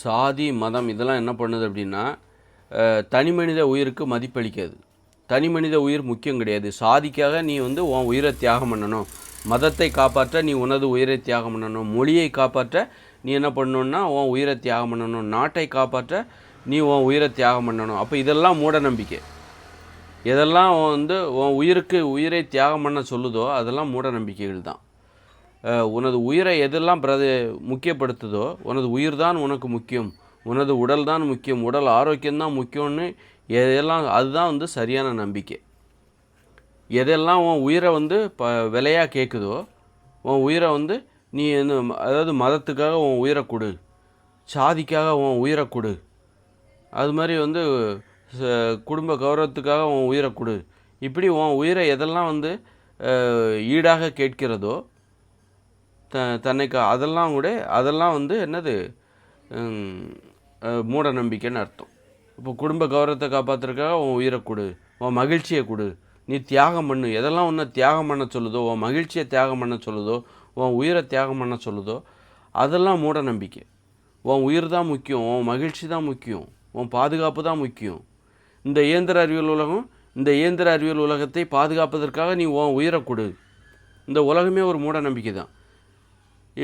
சாதி மதம் இதெல்லாம் என்ன பண்ணுது அப்படின்னா தனி மனித உயிருக்கு மதிப்பளிக்காது. தனி மனித உயிர் முக்கியம் கிடையாது. சாதிக்காக நீ வந்து உன் உயிரை தியாகம் பண்ணணும். மதத்தை காப்பாற்ற நீ உனது உயிரை தியாகம் பண்ணணும். மொழியை காப்பாற்ற நீ என்ன பண்ணணும்னா உன் உயிரை தியாகம் பண்ணணும். நாட்டை காப்பாற்ற நீ உன் உயிரை தியாகம் பண்ணணும். அப்போ இதெல்லாம் மூட நம்பிக்கை. எதெல்லாம் வந்து உன் உயிருக்கு உயிரை தியாகம் பண்ண சொல்லுதோ அதெல்லாம் மூட நம்பிக்கைகள் தான். உனது உயிரை எதெல்லாம் பிரத முக்கியப்படுத்துதோ உனது உயிர் தான் உனக்கு முக்கியம். உனது உடல் தான் முக்கியம். உடல் ஆரோக்கியம்தான் முக்கியம்னு எதெல்லாம் அதுதான் வந்து சரியான நம்பிக்கை. எதெல்லாம் உன் உயிரை வந்து ப விலையாக கேட்குதோ உன் உயிரை வந்து நீ அதாவது மதத்துக்காக உன் உயிரை கொடு. சாதிக்காக உன் உயிரை கொடு. அது மாதிரி வந்து ச- குடும்ப கௌரவத்துக்காக உன் உயிரை கொடு. இப்படி உன் உயிரை எதெல்லாம் வந்து ஈடாக கேட்கிறதோ த தன்னை கா அதெல்லாம் கூட அதெல்லாம் வந்து என்னது மூட நம்பிக்கைன்னு அர்த்தம். இப்போ குடும்ப கௌரவத்தை காப்பாற்றுறதுக்காக உன் உயிரை கொடு உன் மகிழ்ச்சியை கொடு நீ தியாகம் பண்ணு எதெல்லாம் ஒன்று தியாகம் பண்ண சொல்லுதோ உன் மகிழ்ச்சியை தியாகம் பண்ண சொல்லுதோ உன் உயிரை தியாகம் பண்ண சொல்லுதோ அதெல்லாம் மூட நம்பிக்கை. உன் உயிர் தான் முக்கியம் உன் மகிழ்ச்சி தான் முக்கியம் உன் பாதுகாப்பு தான் முக்கியம். இந்த இயந்திர அறிவியல் உலகம் இந்த இயந்திர அறிவியல் உலகத்தை பாதுகாப்பதற்காக நீ உன் உயிரை கொடு. இந்த உலகமே ஒரு மூட நம்பிக்கை தான்.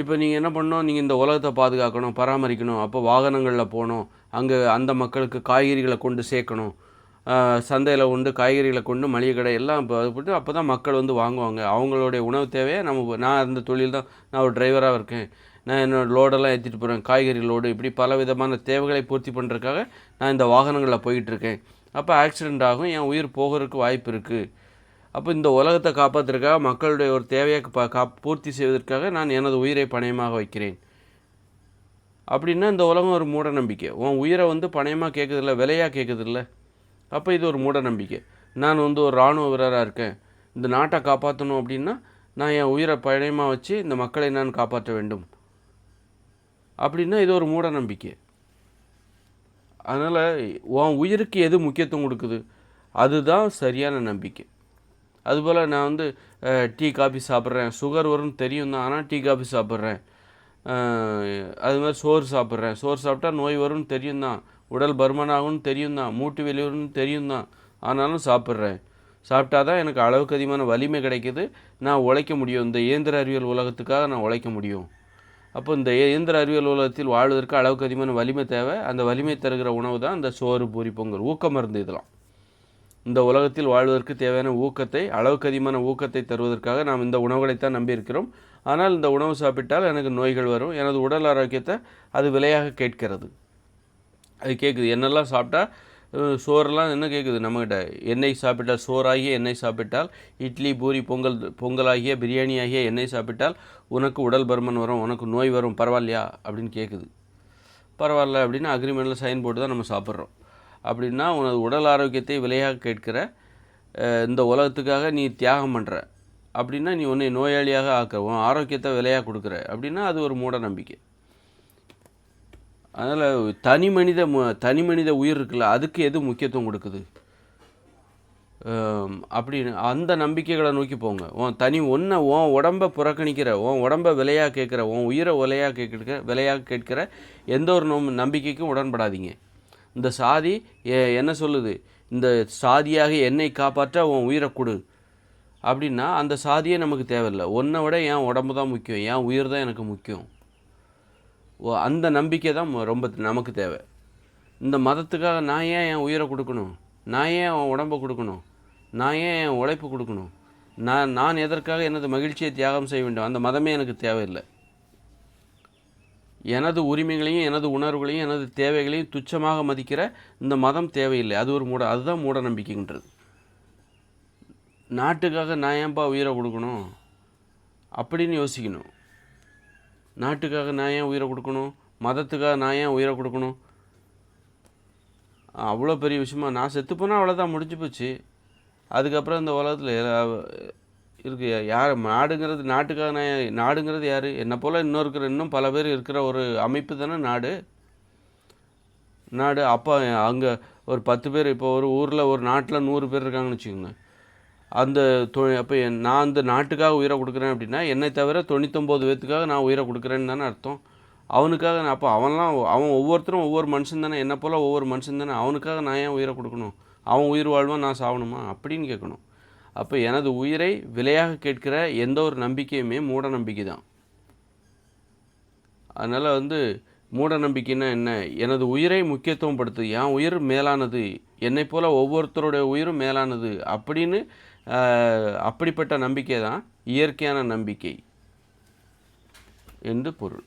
இப்போ நீங்கள் என்ன பண்ணணும்? நீங்கள் இந்த உலகத்தை பாதுகாக்கணும் பராமரிக்கணும். அப்போ வாகனங்களில் போகணும். அங்கே அந்த மக்களுக்கு காய்கறிகளை கொண்டு சேர்க்கணும். சந்தையில் கொண்டு காய்கறிகளை கொண்டு மளிகை கடை எல்லாம் இப்போ போட்டு அப்போ தான் மக்கள் வந்து வாங்குவாங்க. அவங்களுடைய உணவு தேவையை நம்ம நான் அந்த தொழில் தான். நான் ஒரு டிரைவராக இருக்கேன். நான் என்னோட லோடெல்லாம் ஏற்றிட்டு போகிறேன் காய்கறி லோடு இப்படி பல விதமான தேவைகளை பூர்த்தி பண்ணுறதுக்காக நான் இந்த வாகனங்களில் போயிட்டுருக்கேன் அப்போ ஆக்சிடெண்ட் ஆகும். என் உயிர் போகிறதுக்கு வாய்ப்பு இருக்குது அப்போ இந்த உலகத்தை காப்பாற்றுறதுக்காக மக்களுடைய ஒரு தேவையை பா கா பூர்த்தி செய்வதற்காக நான் எனது உயிரை பணயமாக வைக்கிறேன். அப்படின்னா இந்த உலகம் ஒரு மூட நம்பிக்கை உன் உயிரை வந்து பணயமாக கேட்குறதில்ல விலையாக கேட்குறதில்ல. அப்போ இது ஒரு மூட நம்பிக்கை நான் வந்து ஒரு இராணுவ வீரராக இருக்கேன். இந்த நாட்டை காப்பாற்றணும் அப்படின்னா நான் என் உயிரை பணயமாக வச்சு இந்த மக்களை நான் காப்பாற்ற வேண்டும். அப்படின்னா இது ஒரு மூட நம்பிக்கை அதனால் உன் உயிருக்கு எது முக்கியத்துவம் கொடுக்குது? அதுதான் சரியான நம்பிக்கை. அதுபோல் நான் வந்து டீ காஃபி சாப்பிட்றேன். சுகர் வரும்னு தெரியும் தான் ஆனால் டீ காஃபி சாப்பிட்றேன். அது மாதிரி சோறு சாப்பிட்றேன். சோறு சாப்பிட்டா நோய் வரும்னு தெரியும் தான். உடல் பருமன் ஆகும்னு தெரியும் தான். மூட்டு வலி வரும்னு தெரியும் தான். ஆனாலும் சாப்பிட்றேன். சாப்பிட்டா தான் எனக்கு அளவுக்கு அதிகமான வலிமை கிடைக்கிது. நான் உழைக்க முடியும். இந்த இயந்திர அறிவியல் உலகத்துக்காக நான் உழைக்க முடியும். அப்போ இந்த இயந்திர அறிவியல் உலகத்தில் வாழ்வதற்கு அளவுக்கு அதிகமான வலிமை தேவை. அந்த வலிமை தருகிற உணவு தான் இந்த சோறு பூரி பொங்கல். ஊக்க மருந்து இதெல்லாம். இந்த உலகத்தில் வாழ்வதற்கு தேவையான ஊக்கத்தை அளவுக்கு அதிகமான ஊக்கத்தை தருவதற்காக நாம் இந்த உணவுகளைத்தான் நம்பியிருக்கிறோம். ஆனால் இந்த உணவு சாப்பிட்டால் எனக்கு நோய்கள் வரும் எனது உடல் ஆரோக்கியத்தை அது விலையாக கேட்கிறது. அது கேட்குது என்னெல்லாம் சாப்பிட்டா சோறுலாம் சோறெல்லாம் என்ன கேட்குது நம்மக்கிட்ட எண்ணெய் சாப்பிட்டால் சோறாகிய எண்ணெய் சாப்பிட்டால் இட்லி பூரி பொங்கல் பொங்கல் ஆகிய பிரியாணி ஆகிய எண்ணெய் சாப்பிட்டால் உனக்கு உடல் பருமன் வரும் உனக்கு நோய் வரும் பரவாயில்லையா? அப்படின்னு கேட்குது. பரவாயில்ல அப்படின்னு அக்ரிமெண்ட்டில் சைன் போட்டு தான் நம்ம சாப்பிட்றோம். அப்படின்னா உனது உடல் ஆரோக்கியத்தை விலையாக கேட்கிற இந்த உலகத்துக்காக நீ தியாகம் பண்ணுற அப்படின்னா நீ உன்னை நோயாளியாக ஆக்குற உன் ஆரோக்கியத்தை விலையாக கொடுக்குற. அப்படின்னா அது ஒரு மூட நம்பிக்கை. அதனால் தனி மனித மு- தனி மனித உயிர் இருக்குல்ல அதுக்கு எது முக்கியத்துவம் கொடுக்குது? அப்படின்னு அந்த நம்பிக்கைகளை நோக்கி போங்க. உன் தனி ஒன்றை உன் உடம்பை புறக்கணிக்கிற உன் உடம்பை விலையாக கேட்குற உன் உயிரை விலையாக கேட்கிற விலையாக கேட்கிற எந்த ஒரு நம் நம்பிக்கைக்கும் உடன்படாதீங்க. இந்த சாதி என்ன சொல்லுது? இந்த சாதியாக என்னை காப்பாற்ற உன் உயிரை கொடு. அப்படின்னா அந்த சாதியே நமக்கு தேவையில்லை. ஒன்றை விட என் உடம்பு தான் முக்கியம். என் உயிர் தான் எனக்கு முக்கியம். ஓ அந்த நம்பிக்கை தான் ரொம்ப நமக்கு தேவை. இந்த மதத்துக்காக நான் ஏன் என் உயிரை கொடுக்கணும்? நான் ஏன் என் உடம்பை கொடுக்கணும்? நான் ஏன் என் உழைப்பு கொடுக்கணும்? நான் நான் எதற்காக எனது மகிழ்ச்சியை தியாகம் செய்ய வேண்டும்? அந்த மதமே எனக்கு தேவையில்லை. எனது உரிமைகளையும் எனது உணர்வுகளையும் எனது தேவைகளையும் துச்சமாக மதிக்கிற இந்த மதம் தேவையில்லை. அது ஒரு மூட அதுதான் மூட நம்பிக்கைன்றது. நாட்டுக்காக நான் ஏன்பா உயிரை கொடுக்கணும்? அப்படின்னு யோசிக்கணும். நாட்டுக்காக நான் ஏன் உயிரை கொடுக்கணும்? மதத்துக்காக நான் ஏன் உயிரை கொடுக்கணும்? அவ்வளோ பெரிய விஷயமா நான் செத்து போனால் அவ்வளோதான் முடிஞ்சு போச்சு. அதுக்கப்புறம் இந்த உலகத்தில் இருக்கு. யார் நாடுங்கிறது நாட்டுக்காக நான் நாடுங்கிறது யார்? என்னை போல் இன்னும் இருக்கிற இன்னும் பல பேர் இருக்கிற ஒரு அமைப்பு தானே நாடு. நாடு அப்போ அங்கே ஒரு பத்து பேர் இப்போ ஒரு ஊரில் ஒரு நாட்டில் நூறு பேர் இருக்காங்கன்னு வச்சுக்கோங்க. அந்த தொ அப்போ என் நான் அந்த நாட்டுக்காக உயிரை கொடுக்குறேன் அப்படின்னா என்னை தவிர தொண்ணூத்தொம்பது பேத்துக்காக நான் உயிரை கொடுக்குறேன்னு தானே அர்த்தம். அவனுக்காக நான் அப்போ அவன்லாம் அவன் ஒவ்வொருத்தரும் ஒவ்வொரு மனுஷன் தானே. என்னை போல் ஒவ்வொரு மனுஷன் தானே. அவனுக்காக நான் ஏன் உயிரை கொடுக்கணும்? அவன் உயிர் வாழ்வான் நான் சாகணுமா அப்படின்னு கேட்கணும். அப்போ எனது உயிரை விலையாக கேட்கிற எந்த ஒரு நம்பிக்கையுமே மூட நம்பிக்கை தான். அதனால் வந்து மூட நம்பிக்கைன்னா என்ன? எனது உயிரை முக்கியத்துவம் படுத்து என் உயிர் மேலானது என்னை போல் ஒவ்வொருத்தருடைய உயிரும் மேலானது அப்படின்னு அப்படிப்பட்ட நம்பிக்கை தான் இயற்கையான நம்பிக்கை. என்று பொருள்.